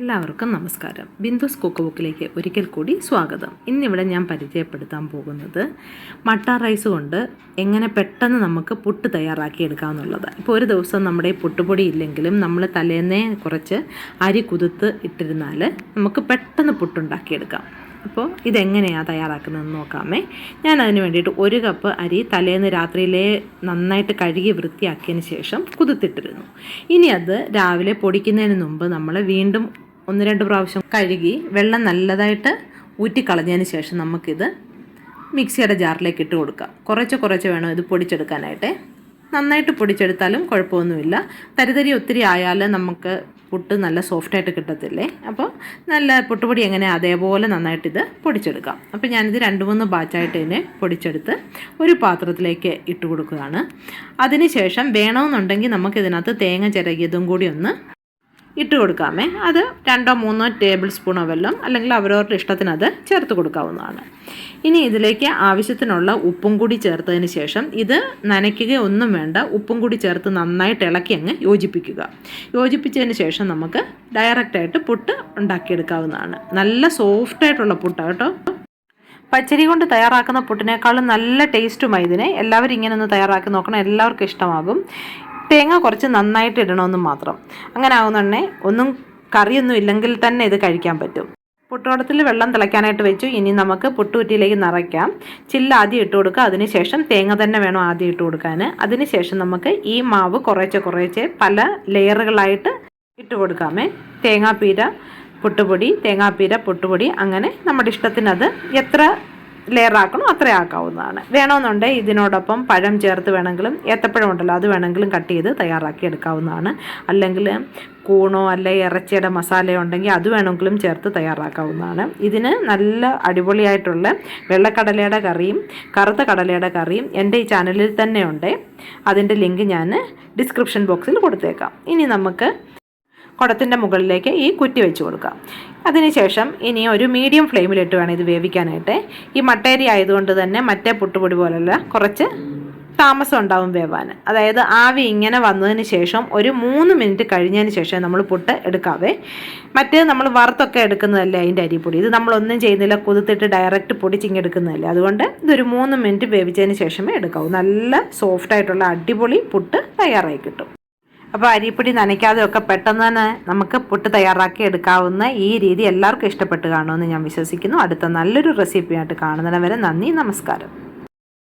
എല്ലാവർക്കും നമസ്കാരം. ബിന്ദുസ് കുക്ക് ബുക്കിലേക്ക് ഒരിക്കൽ കൂടി സ്വാഗതം. ഇന്നിവിടെ ഞാൻ പരിചയപ്പെടുത്താൻ പോകുന്നത് മട്ട റൈസ് കൊണ്ട് എങ്ങനെ പെട്ടെന്ന് നമുക്ക് പുട്ട് തയ്യാറാക്കി എടുക്കാമെന്നുള്ളത് ഇപ്പോൾ ഒരു ദിവസം നമ്മുടെ പുട്ടുപൊടി ഇല്ലെങ്കിലും നമ്മൾ തലേന്നേ കുറച്ച് അരി കുതിർത്ത് ഇട്ടിരുന്നാൽ നമുക്ക് പെട്ടെന്ന് പുട്ടുണ്ടാക്കിയെടുക്കാം. അപ്പോൾ ഇതെങ്ങനെയാണ് തയ്യാറാക്കുന്നതെന്ന് നോക്കാമേ. ഞാൻ അതിന് വേണ്ടിയിട്ട് ഒരു കപ്പ് അരി തലേന്ന് രാത്രിയിലെ നന്നായിട്ട് കഴുകി വൃത്തിയാക്കിയതിന് ശേഷം കുതിർത്തിട്ടിരുന്നു. ഇനി അത് രാവിലെ പൊടിക്കുന്നതിന് മുമ്പ് നമ്മൾ വീണ്ടും ഒന്ന് രണ്ട് പ്രാവശ്യം കഴുകി വെള്ളം നല്ലതായിട്ട് ഊറ്റിക്കളഞ്ഞതിന് ശേഷം നമുക്കിത് മിക്സിയുടെ ജാറിലേക്ക് ഇട്ട് കൊടുക്കാം. കുറച്ച് കുറച്ച് വേണം ഇത് പൊടിച്ചെടുക്കാനായിട്ട്. നന്നായിട്ട് പൊടിച്ചെടുത്താലും കുഴപ്പമൊന്നുമില്ല. തരിതരി ഒത്തിരി ആയാൽ നമുക്ക് പുട്ട് നല്ല സോഫ്റ്റായിട്ട് കിട്ടത്തില്ലേ? അപ്പോൾ നല്ല പുട്ടുപൊടി എങ്ങനെ അതേപോലെ നന്നായിട്ട് ഇത് പൊടിച്ചെടുക്കാം. അപ്പോൾ ഞാനിത് രണ്ട് മൂന്ന് ബാച്ചായിട്ട് ഇതിനെ പൊടിച്ചെടുത്ത് ഒരു പാത്രത്തിലേക്ക് ഇട്ട് കൊടുക്കുകയാണ്. അതിനുശേഷം വേണമെന്നുണ്ടെങ്കിൽ നമുക്കിതിനകത്ത് തേങ്ങ ചിരകിയതും കൂടി ഒന്ന് ഇട്ട് കൊടുക്കാമേ. അത് രണ്ടോ മൂന്നോ ടേബിൾ സ്പൂണോ വെള്ളം അല്ലെങ്കിൽ അവരവരുടെ ഇഷ്ടത്തിന് അത് ചേർത്ത് കൊടുക്കാവുന്നതാണ്. ഇനി ഇതിലേക്ക് ആവശ്യത്തിനുള്ള ഉപ്പും കൂടി ചേർത്തതിന് ശേഷം ഇത് നനയ്ക്കുക ഒന്നും വേണ്ട ഉപ്പും കൂടി ചേർത്ത് നന്നായിട്ട് ഇളക്കി അങ്ങ് യോജിപ്പിക്കുക. യോജിപ്പിച്ചതിന് ശേഷം നമുക്ക് ഡയറക്റ്റായിട്ട് പുട്ട് ഉണ്ടാക്കിയെടുക്കാവുന്നതാണ്. നല്ല സോഫ്റ്റായിട്ടുള്ള പുട്ടാണ് കേട്ടോ. പച്ചരി കൊണ്ട് തയ്യാറാക്കുന്ന പുട്ടിനേക്കാളും നല്ല ടേസ്റ്റുമായി ഇതിനെ. എല്ലാവരും ഇങ്ങനെ ഒന്ന് തയ്യാറാക്കി നോക്കണം. എല്ലാവർക്കും ഇഷ്ടമാകും. തേങ്ങ കുറച്ച് നന്നായിട്ട് ഇടണമെന്ന് മാത്രം. അങ്ങനെ ആകുന്നുണ്ടെ ഒന്നും കറിയൊന്നും ഇല്ലെങ്കിൽ തന്നെ ഇത് കഴിക്കാൻ പറ്റും. പുട്ടുവടത്തിൽ വെള്ളം തിളയ്ക്കാനായിട്ട് വെച്ചു. ഇനി നമുക്ക് പുട്ടുകുറ്റിയിലേക്ക് നിറയ്ക്കാം. ചില്ല ആദ്യം ഇട്ട് കൊടുക്കുക. അതിനുശേഷം തേങ്ങ തന്നെ വേണം ആദ്യം ഇട്ട് കൊടുക്കാൻ അതിനുശേഷം നമുക്ക് ഈ മാവ് കുറേച്ചെ കുറേച്ചെ പല ലെയറുകളായിട്ട് ഇട്ട് കൊടുക്കാമേ. തേങ്ങാപ്പീര പുട്ടുപൊടി തേങ്ങാപ്പീര പുട്ടുപൊടി. അങ്ങനെ നമ്മുടെ ഇഷ്ടത്തിനത് എത്ര ലെയർ ആക്കണോ ആക്കാവുന്നതാണ്. വേണമെന്നുണ്ടെങ്കിൽ ഇതിനോടൊപ്പം പഴം ചേർത്ത് വേണമെങ്കിലും ഏത്തപ്പഴം ഉണ്ടല്ലോ അത് വേണമെങ്കിലും കട്ട് ചെയ്ത് തയ്യാറാക്കി എടുക്കാവുന്നതാണ്. അല്ലെങ്കിൽ കൂണോ അല്ലെ ഇറച്ചിയുടെ മസാലയോ ഉണ്ടെങ്കിൽ അത് വേണമെങ്കിലും ചേർത്ത് തയ്യാറാക്കാവുന്നതാണ്. ഇതിന് നല്ല അടിപൊളിയായിട്ടുള്ള വെള്ളക്കടലയുടെ കറിയും കറുത്ത കടലയുടെ കറിയും എന്റെ ഈ ചാനലിൽ തന്നെ ഉണ്ട് അതിന്റെ ലിങ്ക് ഞാൻ ഡിസ്ക്രിപ്ഷൻ ബോക്സിൽ കൊടുത്തേക്കാം. ഇനി നമുക്ക് കുടത്തിന്റെ മുകളിലേക്ക് ഈ കുറ്റി വെച്ച് കൊടുക്കാം അതിനുശേഷം ഇനി ഒരു മീഡിയം ഫ്ലെയിമിലിട്ട് വേണം ഇത് വേവിക്കാനായിട്ട്. ഈ മട്ടേരി ആയതുകൊണ്ട് തന്നെ മറ്റേ പുട്ടുപൊടി പോലുള്ള കുറച്ച് താമസം ഉണ്ടാവും വേവാൻ. അതായത് ആവി ഇങ്ങനെ വന്നതിന് ശേഷം ഒരു മൂന്ന് മിനിറ്റ് കഴിഞ്ഞതിന് ശേഷം നമ്മൾ പുട്ട് എടുക്കാവേ. മറ്റേത് നമ്മൾ വറുത്തൊക്കെ എടുക്കുന്നതല്ലേ അതിന്റെ അരിപ്പൊടി. ഇത് നമ്മളൊന്നും ചെയ്യുന്നില്ല കുതിർത്തിട്ട് ഡയറക്റ്റ് പൊടിച്ചിങ്ങെടുക്കുന്നതല്ലേ അതുകൊണ്ട് ഇതൊരു മൂന്ന് മിനിറ്റ് വേവിച്ചതിന് ശേഷമേ എടുക്കാവൂ. നല്ല സോഫ്റ്റായിട്ടുള്ള അടിപൊളി പുട്ട് തയ്യാറായി കിട്ടും. അപ്പോൾ അരിപ്പൊടി നനയ്ക്കാതെ ഒക്കെ പെട്ടെന്ന് തന്നെ നമുക്ക് പുട്ട് തയ്യാറാക്കി എടുക്കാവുന്ന ഈ രീതി എല്ലാവർക്കും ഇഷ്ടപ്പെട്ട് കാണുമെന്ന് ഞാൻ വിശ്വസിക്കുന്നു. അടുത്ത നല്ലൊരു റെസിപ്പിയായിട്ട് കാണുന്നതിന് വരെ നന്ദി നമസ്കാരം.